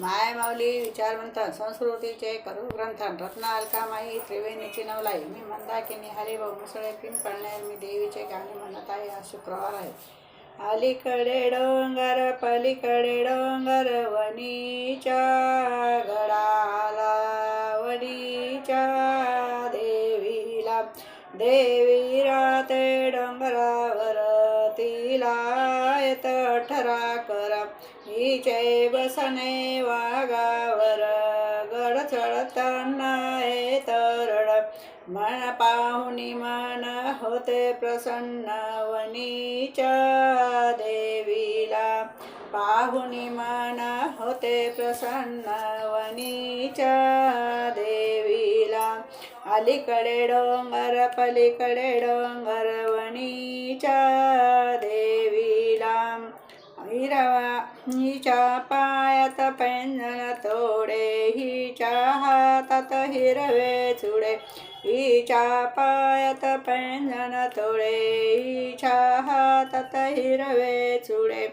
माय माऊली विचारवंत संस्कृतीचे करू ग्रंथ रत्ना अलकामाई त्रिवेणीची नवलाई. मी मंदाकिनी हरिभाऊ मुसळे पिंपळनेर मी देवीचे गाणे म्हणत आहे आज शुक्रवार आहे. अलीकडे डोंगर पलीकडे डोंगर वणीच्या गडाला वणीच्या देवीला. देवी राते डोंगरावर तिला येत ठरा करा. हिचे बसने वागावर गड चढताना येत रड मन पाहुणी मन होते प्रसन्न वनीच्या देवीला. पाहुणी मन होते प्रसन्न वनीच्या देवीला. अलीकडे डोंगर पलीकडे डोंगर पायात तोडे हिच्या हातात हिरवे चुडे हिच्या पायात पैंजण तोडे हिच्या हातात हिरवे चुडे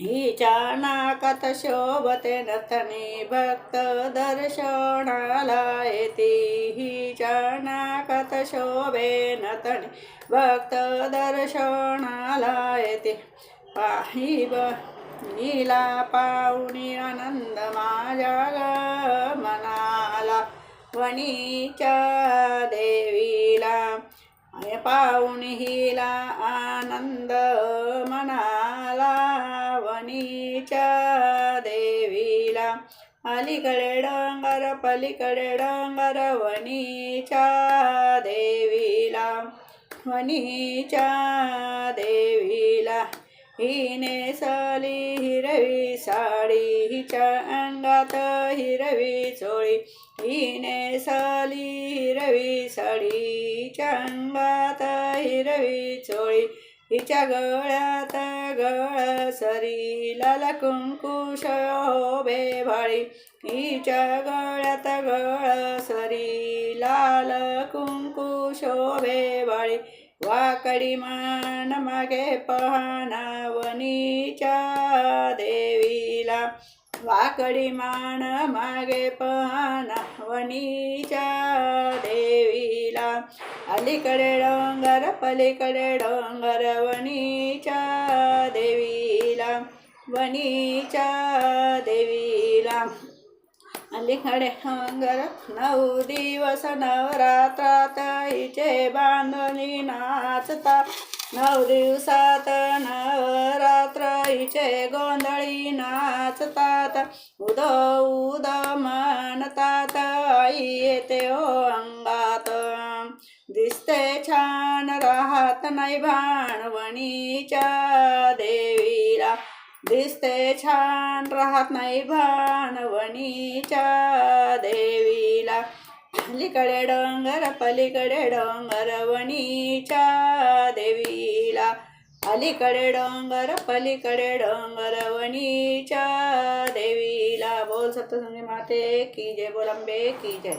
हिच्या नाकात शोभते नथनी भक्त दर्शनाला येते हिच्या नाकात शोभे नथनी भक्त दर्शनाला येते. पाही ब नीला पाहुणी आनंद माझ्या ग मनाला वणीच्या देवीला आय पाहुणी हिला आनंद मनाला वणीच्या देवीला अलीकडे डोंगर पलीकडे डोंगर वणीच्या देवीला वणीच्या देवीला हिने स हिरवी साडी हिच्या अंगात हिरवी चोळी. हिने साली हिरवी साडी हिच्या अंगात हिरवी चोळी. हिच्या गळ्यात गळ सरी लाल कुंकू शोभे भाळी. हिच्या गळ्यात गळ सरी लाल कुंकू शोभे भाळी. वाकडी मान मागे पहानावनीच्या देवीला. वाकडी मान मागे पहानावनीच्या देवीला. अलीकडे डोंगर पलीकडे डोंगर वनीच्या देवीला. वनीच्या देवीला. अलीकडे हंगर नऊ दिवस नवरात्रात हिचे बांधणी नाचता. नऊ दिवसात नवरात्र हिचे गोंधळी नाचतात. उदो उद म्हणतात आई येते ओ अंगात. दिसते छान राहत नाही भाणवणीच्या देवीला. दिसते छान राहत नाही भानवणीच्या देवीला. अलीकडे डोंगर पलीकडे डोंगर वणीच्या देवीला. अलीकडे डोंगर पलीकडे डोंगर वणीच्या देवीला. बोल सप्तसंगी माते की जय बोलंबे की जय.